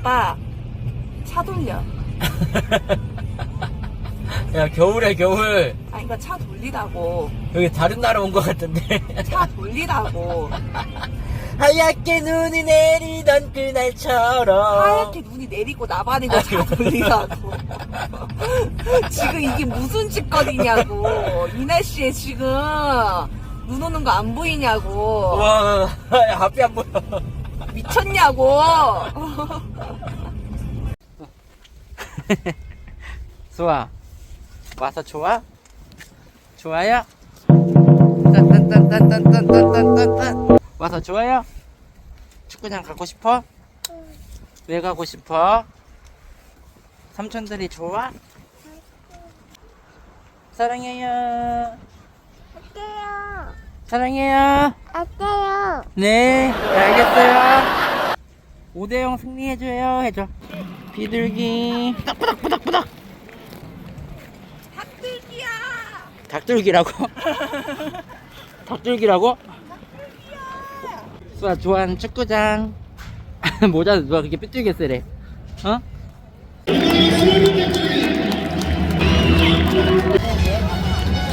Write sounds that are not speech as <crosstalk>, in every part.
아빠 차 돌려. <laughs> 야 겨울에 겨울 아니 그러니까 차 돌리라고. 여기 다른 나라 온 것 같은데 차 돌리라고. <laughs> 하얗게 눈이 내리던 그날처럼 하얗게 눈이 내리고 나발이고 차 돌리라고. <laughs> 지금 이게 무슨 짓거리냐고. 이 날씨에 지금 눈 오는 거 안 보이냐고. 와 야, 앞이 안 보여 미쳤냐고. <laughs> 수아 와서 좋아? 좋아요? 딴딴딴딴딴딴딴딴딴 와서 좋아요? 축구장 가고 싶어? 왜 가고 싶어? 삼촌들이 좋아? 사랑해요? 사랑해요 어때요? 네 알겠어요 5대0 승리해줘요 해줘 비둘기 뿌닥뿌닥뿌닥뿌닥 닭들기야. 닭들기라고? <laughs> 닭들기라고? 수아 좋아하는 축구장 <laughs> 모자 누가 그렇게 삐뚤게 쓰래 어?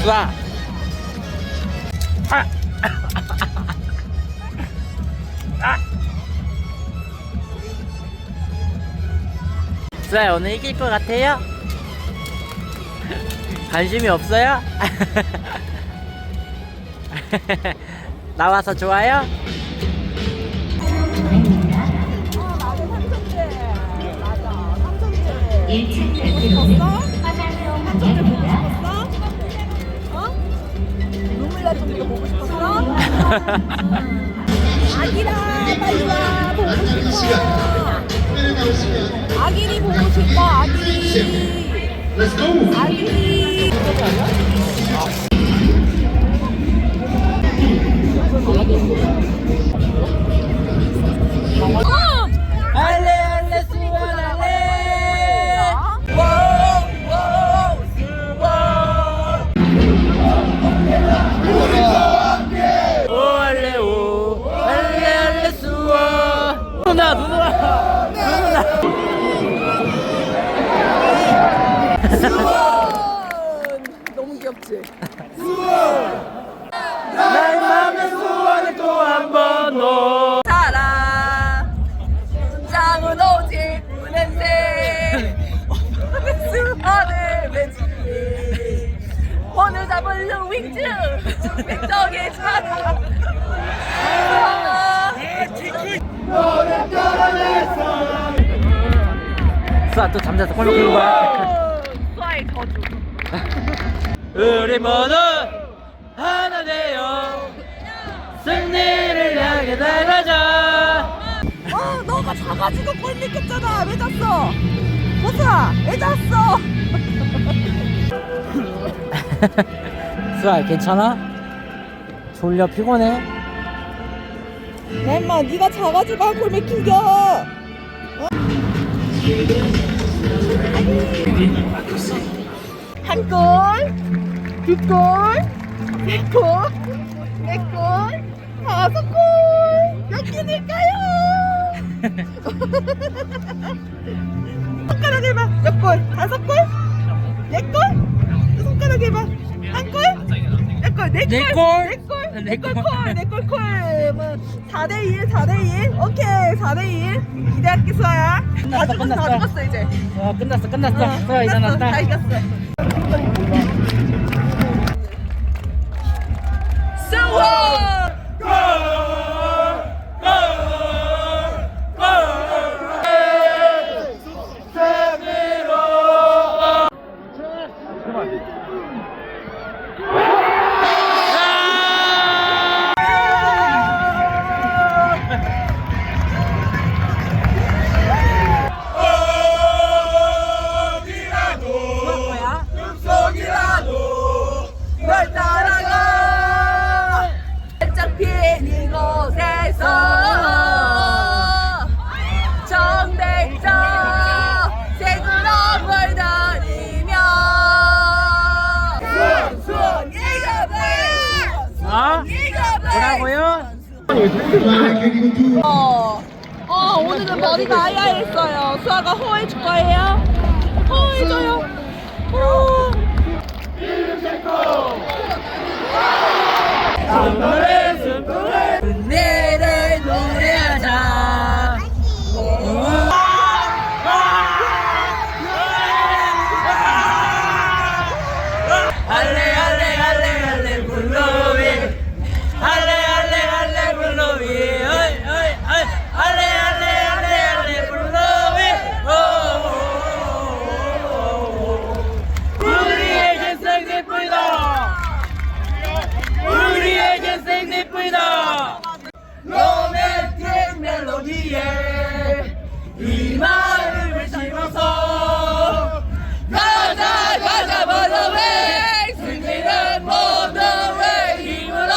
수아 아! 쌀 오늘 이길 것 같아요? 관심이 없어요? <laughs> 나와서 좋아요? 삼성대 맞아 삼성대 1층 갔어? 화장실 못 걷어? 정도로 보고 싶었어? 아기라 빨리 와 보고 싶어. 아기리 보고 싶어 아기리. 아기리 누나 누나 누나 너무 귀엽지? 나의 맘의 수원을 또한번 더. 사랑 오직 오늘 잡은 루윙즈 백덕의 사랑 수아 또 잠자서 꼴로 끄는 거야. 수아의 저주 <laughs> 우리 모두 하나 되어 승리를 향해 나가자. 어 너가 작아지고 꼴 믿겠잖아 왜 잤어 보사 왜 잤어 <laughs> 수아 괜찮아? 졸려 피곤해? 엠마 네가 작아지고 한골 맥힌겨 한 골, 두 골, 세 골, 네 골, 다섯 골. 몇개 될까요? <laughs> 손가락 해봐. 몇 골? 다섯 골? 네 골? 또 손가락 해봐. 한 골? 몇 골? 네네 골? 골? 네 골? 네네골 골. 콜, 네골 콜. 뭐 4대 1, 4대 1. 오케이, 4대 1. 기대할게 수아야. 다 끝났어, 죽었어, 다 끝났어. 죽었어 이제. 어 끝났어 끝났어. 어, 수아 끝났어. 일어났다. 다 이겼어. 어? 어 어, 오늘은 머리가 하야했어요. 수아가 호해 줄 거예요? 호해줘요. 호. 이 마음을 심어서 가자 가자 모더웨이 승리는 모더웨이 힘으로.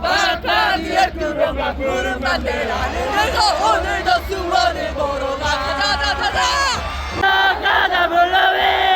막판이의 그명과 푸른 반대라는 그래서 오늘도 수원을 보러 가자 가자 가자. 가자 모더웨이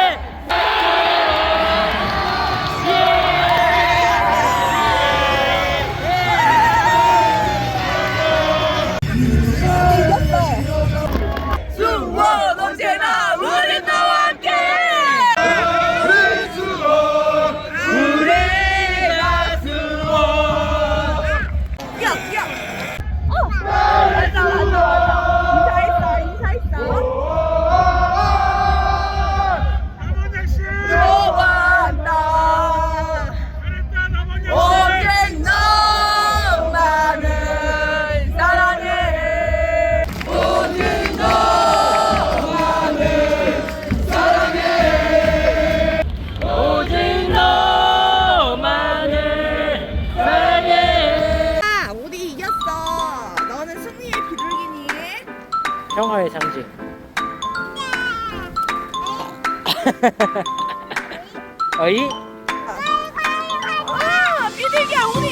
평화의 상징 어이? 아, 비둘기야, 우리